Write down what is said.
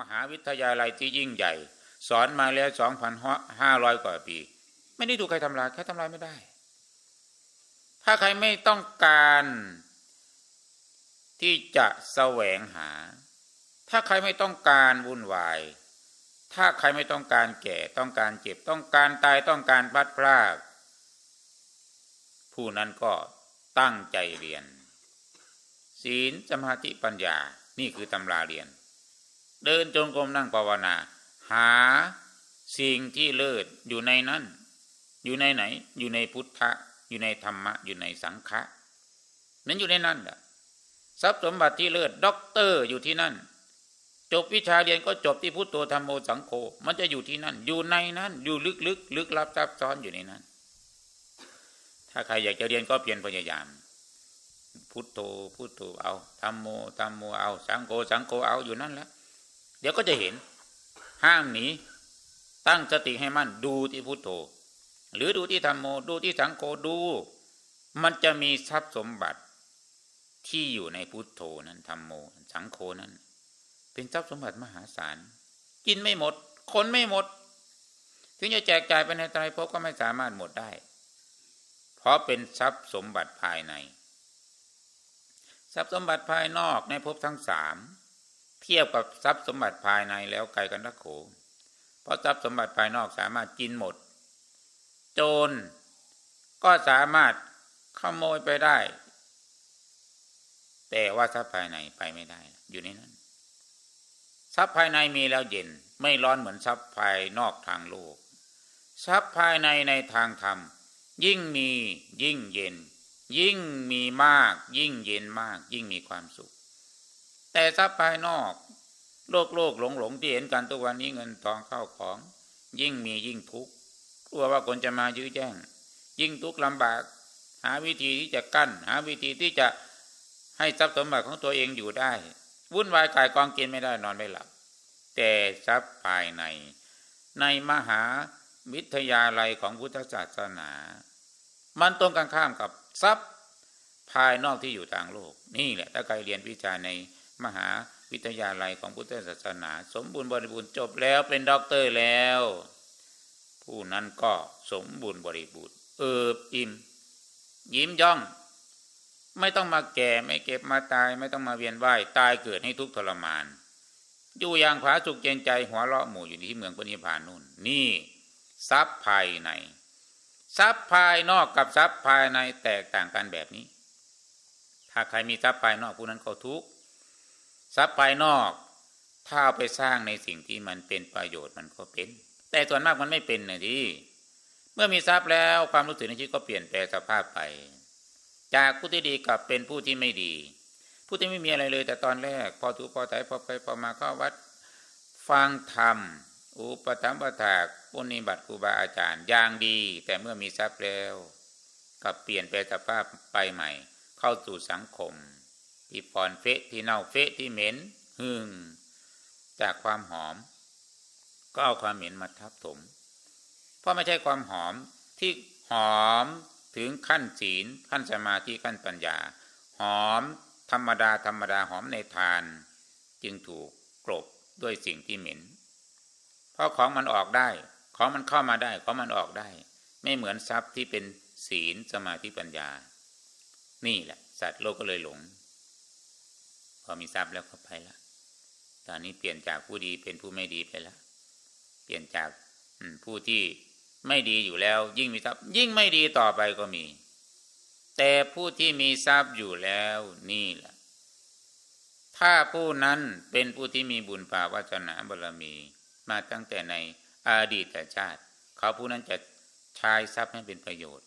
มหาวิทยาลัยที่ยิ่งใหญ่ สอนมาแล้วสองพันห้าร้อยกว่าปี ไม่ได้ถูกใครทำลายแค่ทำลายไม่ได้ ถ้าใครไม่ต้องการที่จะแสวงหา ถ้าใครไม่ต้องการวุ่นวาย ถ้าใครไม่ต้องการแก่ต้องการเจ็บต้องการตายต้องการพัดพรากผู้นั้นก็ตั้งใจเรียน ศีลสมาธิปัญญานี่คือตำราเรียน เดินจงกรมนั่งภาวนา หาสิ่งที่เลิศอยู่ในนั้น อยู่ในไหน อยู่ในพุทธะ อยู่ในธรรมะ อยู่ในสังฆะนั้นอยู่ในนั้นแหละทรัพย์สมบัติที่เลิศด็อกเตอร์อยู่ที่นั่น จบวิชาเรียนก็จบที่พุทโธธรรมโมสังโฆมันจะอยู่ที่นั่น อยู่ในนั้น อยู่ลึกลึกลึกลับซับซ้อนอยู่ในนั้น ถ้าใครอยากจะเรียนก็เพียรพยายาม พุทโธพุทโธเอาธรรมโมธรรมโมเอา สังโฆสังโฆเอาอยู่นั่นแหละ เดี๋ยวก็จะเห็น ห้ามหนีตั้งสติให้มั่นดูที่พุทโธ หรือดูที่ธรรมโมดูที่สังโฆดู มันจะมีทรัพย์สมบัติที่อยู่ในพุทโธนั้นธรรมโม สังโฆนั้น เป็นทรัพย์สมบัติมหาศาลกินไม่หมด คนไม่หมด ถึงจะแจกจ่ายไปในไตรภพก็ไม่สามารถหมดได้ เพราะเป็นทรัพย์สมบัติภายใน ทรัพย์สมบัติภายนอกในภพทั้งสาม เทียบกับทรัพย์สมบัติภายในแล้วไกลกันนักโข เพราะทรัพย์สมบัติภายนอกสามารถกินหมด โจรก็สามารถขโมยไปได้ แต่ว่าทรัพย์ภายในไปไม่ได้ อยู่ในนั้น ทรัพย์ภายในมีแล้วเย็น ไม่ร้อนเหมือนทรัพย์ภายนอกทางโลก ทรัพย์ภายในในทางธรรม ยิ่งมียิ่งเย็น ยิ่งมีมาก ยิ่งเย็นมาก ยิ่งมีความสุข แต่ทรัพย์ภายนอก โลกโลกหลงหลงที่เห็นกันทุกวันนี้เงินทองเข้าของ ยิ่งมียิ่งทุกข์กลัวว่าคนจะมายื้อแย่งยิ่งทุกข์ลำบาก หาวิธีที่จะกั้น หาวิธีที่จะให้ทรัพย์สมบัติของตัวเองอยู่ได้ วุ่นวายกายกองกินไม่ได้นอนไม่หลับ แต่ทรัพย์ภายใน ในมหาวิทยาลัยของพุทธศาสนา มันตรงกันข้ามกับทรัพย์ภายนอกที่อยู่ทางโลก นี่แหละถ้าใครเรียนวิชาใน มหาวิทยาลัยของพุทธศาสนา สมบูรณ์บริบูรณ์จบแล้วเป็นด็อกเตอร์แล้ว ผู้นั้นก็สมบูรณ์บริบูรณ์เอิบอิ่มยิ้มย่อง ไม่ต้องมาแก่ไม่เก็บมาตาย ไม่ต้องมาเวียนว่ายตายเกิดให้ทุกทรมาน อยู่อย่างผาสุกเจนใจหัวเราะหมู่อยู่ที่เมืองปณิพานนู่น นี่ทรัพย์ภายในทรัพย์ภายนอกกับทรัพย์ภายในแตกต่างกันแบบนี้ ถ้าใครมีทรัพย์ภายนอกผู้นั้นก็ทุกข์ ทรัพย์ภายนอก ถ้าเอาไปสร้างในสิ่งที่มันเป็นประโยชน์มันก็เป็น แต่ส่วนมากมันไม่เป็นนะที่เมื่อมีทรัพย์แล้วความรู้สึกในชีวิตก็เปลี่ยนแปลงสภาพไป จากผู้ที่ดีกลับเป็นผู้ที่ไม่ดี ผู้ที่ไม่มีอะไรเลย แต่ตอนแรก พอถูกพอใจพอไปพอมาเข้าวัด ฟังธรรมอุปถัมภะถากปุณิบัติครูบาอาจารย์อย่างดี แต่เมื่อมีทรัพย์แล้วกลับเปลี่ยนแปลงสภาพไปใหม่ เข้าสู่สังคม ที่ฟอนเฟะที่เน่าเฟะที่เหม็นหึงจากความหอม ก็เอาความเหม็นมาทับถม เพราะไม่ใช่ความหอมที่หอมถึงขั้นศีลขั้นสมาธิขั้นปัญญา หอมธรรมดาธรรมดาหอมในทาน จึงถูกกลบด้วยสิ่งที่เหม็น เพราะของมันออกได้ ของมันเข้ามาได้ของมันออกได้ ไม่เหมือนทรัพย์ที่เป็นศีลสมาธิปัญญา นี่แหละ สัตว์โลกก็เลยหลง อมีทรัพย์แล้วก็ไปละ ตอนนี้เปลี่ยนจากผู้ดีเป็นผู้ไม่ดีไปล้วเปลี่ยนจากผู้ที่ไม่ดีอยู่แล้ว ยิ่งมีทรัพย์ ยิ่งไม่ดีต่อไปก็มี แต่ผู้ที่มีทรัพย์อยู่แล้วนี่แหละถ้าผู้นั้นเป็นผู้ที่มีบุญภาวาสนาบารมี มาตั้งแต่ในอดีตชาติ เขาผู้นั้นจะใช้ทรัพย์ให้เป็นประโยชน์